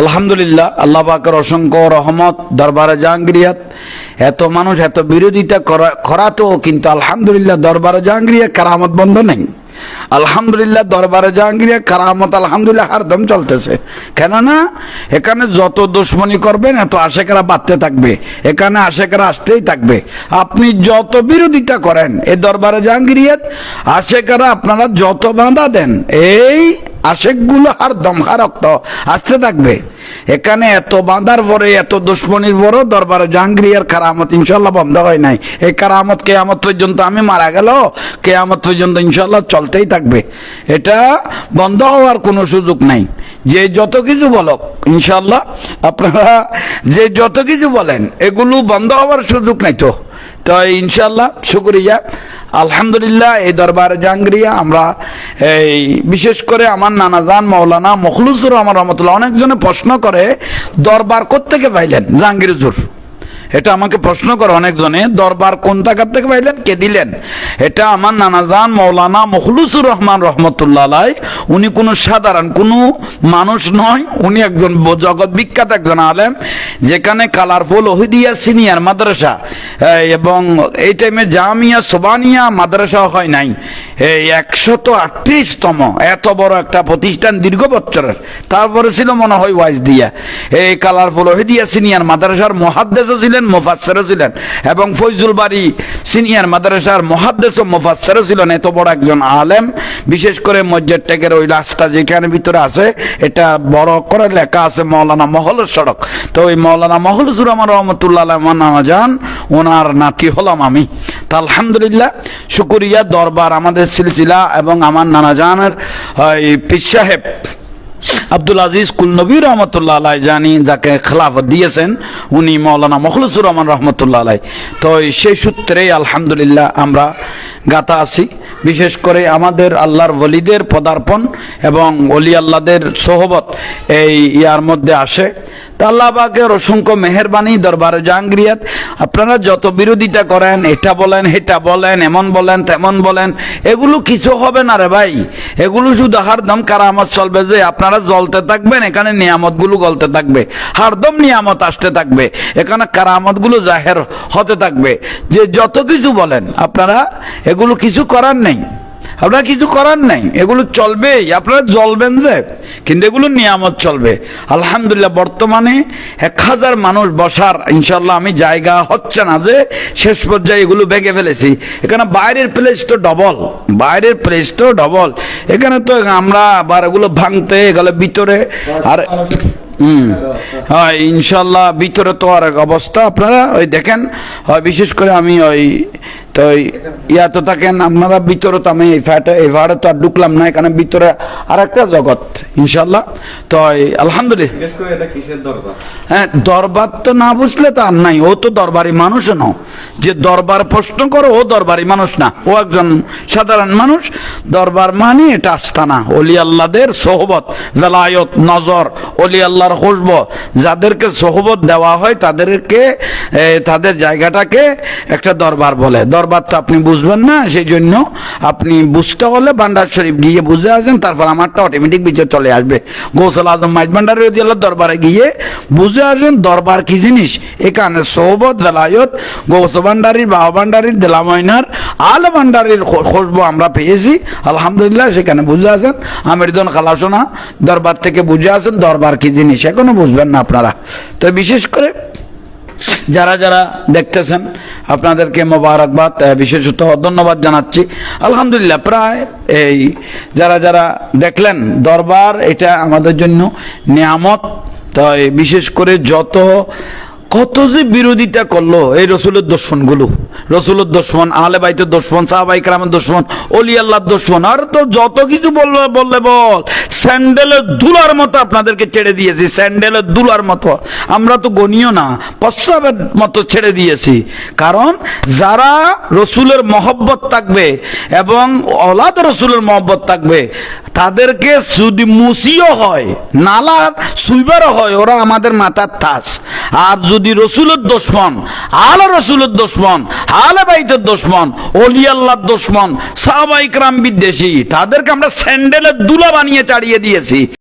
আলহামদুলিল্লাহ আল্লাহ পাকের অসংখ্য রহমত, দরবারে জাহাঙ্গীরিয়াত। এত মানুষ, এত বিরোধিতা করা, করাতেও কিন্তু আলহামদুলিল্লাহ দরবারে জাহাঙ্গীরিয়া কারামত বন্ধ নেই। আলহামদুলিল্লাহ দরবারে জাহাঙ্গীরিয়া কারামত, আলহামদুলিল্লাহ হারদম চলতেছে। কেননা, এখানে যত দুশ্মনী করবেন, এত আশেকেরা বাড়তে থাকবে। এখানে আশেকেরা আসতেই থাকবে। আপনি যত বিরোধিতা করেন এই দরবারে জাহাঙ্গীরিয়াত, আশেকেরা আপনারা যত বাঁধা দেন, এই আশেকগুলো আর দমহা রক্ত আসতে থাকবে। এখানে এত বাঁধার পরে এত দুশ্মনির বড় দরবারে জাহাঙ্গীরিয়ার কারামত ইনশাল্লাহ বন্ধ হয় নাই। এই কারামত কেয়ামত পর্যন্ত আমি মারা গেল, কেয়ামত পর্যন্ত ইনশাল্লাহ চলতেই থাকবে। এটা বন্ধ হওয়ার কোনো সুযোগ নাই। যে যত কিছু বলক, ইনশাল্লাহ আপনারা যে যত কিছু বলেন, এগুলো বন্ধ হওয়ার সুযোগ নাই তো। তো ইনশাল্লাহ শুক্রিয়া। আলহামদুলিল্লাহ এই দরবার জাঙ্গরিয়া আমরা এই বিশেষ করে আমার নানাজান মৌলানা মখলুসুর রহমান রহমতুল্লাহ অনেকজনে প্রশ্ন করে, দরবার কোত্থেকে পাইলেন? জাহাঙ্গীর হুজুর। এটা আমাকে প্রশ্ন করে অনেকজনে, দরবার কোন টাকার থেকে পাইলেন? কে দিলেন? এটা আমার নানাজান মৌলানা মখলুসুর রহমান রহমতুল্লাহ উনি কোনো সাধারণ, কোনো মানুষ নয়, উনি একজন জগৎ বিখ্যাত একজন আলেম, যেখানে কালারফুল ওহিদিয়া সিনিয়র মাদ্রাসা এবং এই টাইমে জামিয়া সোবানিয়া মাদ্রাসা হয় নাই। এই একশত আটত্রিশতম, এত বড় একটা প্রতিষ্ঠান দীর্ঘ বছরের। তারপরে ছিল মনে হয় ওয়াইজ দিয়া এই কালারফুল ওহিদিয়া সিনিয়র মাদ্রাসার মহাদ্দেশও ছিলেন মোফাসেরও ছিলেন। এবং ফৈজুল বাড়ি সিনিয়র মাদ্রাসার মহাদ্দেশ ও মোফাসেরও ছিলেন। এত বড় একজন আলেম। বিশেষ করে মসজিদ টেকের ওই রাস্তা যেখানে ভিতরে আছে, এটা বড় করে লেখা আছে মৌলানা মহলের সড়ক। তো ওই মৌলানা মহল রহমান রহমতুল্লাহ আলহ আমার নানা ওনার নাতি হলাম আমি। তা আলহামদুলিল্লাহ, শুকুরিয়া দরবার, আমাদের সিলসিলা এবং আমার নানা জানের এই পীর সাহেব। আব্দুল আজিজ কুল নবী রহমতুল্লাহ আলাই জানি যাকে খেলাফত দিয়েছেন, উনি মৌলানা মখলুসুর রহমান রহমতুল্লাহ আলাই। তো সেই সূত্রেই আলহামদুলিল্লাহ আমরা গাতা আছি। বিশেষ করে আমাদের আল্লাহর ওলিদের পদার্পণ এবং অলি আল্লাহদের সোহবত এই ইয়ার মধ্যে আসে। তা আল্লাহ পাকের অসংখ্য মেহরবানি দরবারে জাহাঙ্গীরিয়াত, আপনারা যত বিরোধিতা করেন, এটা বলেন হেটা বলেন, এমন বলেন, তেমন বলেন, এগুলো কিছু হবে না রে ভাই। এগুলো শুধু হারদম কারামত চলবে যে আপনারা জ্বলতে থাকবেন এখানে নিয়ামতগুলো গলতে থাকবে, হারদম নিয়ামত আসতে থাকবে, এখানে কারামতগুলো জাহের হতে থাকবে। যে যত কিছু বলেন, আপনারা এগুলো কিছু করার নেই। আপনারা কিছু করার নাই। এগুলো চলবে, আপনারা জ্বলবেন যে। কিন্তু এগুলো নিয়ামত চলবে। আলহামদুলিল্লাহ, বর্তমানে এক হাজার মানুষ বসার ইনশাল্লাহ আমি জায়গা হচ্ছে না যে শেষ পর্যায়ে এগুলো ভেঙে ফেলেছি। এখানে বাইরের প্লেস তো ডবল বাইরের প্লেস তো ডবল এখানে তো আমরা আবার এগুলো ভাঙতে গেলে ভিতরে আর হুম, হয় ইনশাল্লাহ ভিতরে তো আর অবস্থা। আপনারা ওই দেখেন বিশেষ করে আমি ওই তো ইয়া তো থাকেন আপনারা ভিতরে তো আমি এই ভাড়ে তো আর ঢুকলাম না এখানে ভিতরে আর একটা জগৎ ইনশাল্লাহ তো আলহামদুলিল্লাহ হ্যাঁ দরবার তো না বুঝলে তো আর নাই ও তো দরবারি মানুষ ন। যে দরবার প্রশ্ন করো ও দরবারি মানুষ না। ও একজন সাধারণ মানুষ। দরবার মানে এটা আস্তানা অলি আল্লাহদের সোহবত বেলায়ত নজর অলি আল্লাহর খুশব। যাদেরকে সোহবত দেওয়া হয় তাদেরকে তাদের জায়গাটাকে একটা দরবার বলে। দরবার তো আপনি বুঝবেন না সেই জন্য আপনি বুঝতে হলে ভান্ডার শরীফ গিয়ে বুঝে আসবেন, তারপর আমারটা অটোমেটিক ভিতরে চলে আসবে। গোসল আজম মাইজ ভান্ডারের আল্লাহ দরবারে গিয়ে বুঝে আসবেন দরবার কি জিনিস। এখানে সৌবত বেলায়ত গৌস ভান্ডারির বাবা ভান্ডারির দেলাময়নার আল ভান্ডারির খো- খুশবু আমরা পেয়েছি। আলহামদুলিল্লাহ, সেখানে বুঝে আছেন আমিরদন খালাসোনা দরবার থেকে বুঝে আছেন দরবার কি জিনিস। এখনও বুঝবেন না আপনারা। তো বিশেষ করে যারা যারা দেখতেছেন, আপনাদেরকে মোবারকবাদ বিশেষত ধন্যবাদ জানাচ্ছি। আলহামদুলিল্লাহ, প্রায় এই যারা যারা দেখলেন, দরবার এটা আমাদের জন্য নিয়ামত। তাই বিশেষ করে যত কত যে বিরোধিতা করল এই রসুলের দর্শনগুলো। রসুলের দর্শন, আহলে বাইতের দর্শন, সাহাবাই কালামের দর্শন, অলি আল্লাহর দর্শন, আর তো যত কিছু বলল বললে বল, স্যান্ডেলের দুলার মতো আপনাদেরকে ছেড়ে দিয়েছি, স্যান্ডেলের দুলার মতো। আমরা তো গণিও না, প্রস্রাবের মতো ছেড়ে দিয়েছি। কারণ যারা রসুলের মহব্বত থাকবে এবং অলাদ রসুলের মহব্বত থাকবে, তাদেরকে যদি মুসিও হয় নালা সুইবারও হয়, ওরা আমাদের মাথার তাস আর যদি রসুলের দোষমন আলা রসুলের দোষমন আলে বাইতের দোষমন অলি আল্লাহর দোষমন সাহাবাইকরাম বিদ্বেষী, তাদেরকে আমরা স্যান্ডেলের দুলা বানিয়ে চাড়িয়ে দিয়েছি।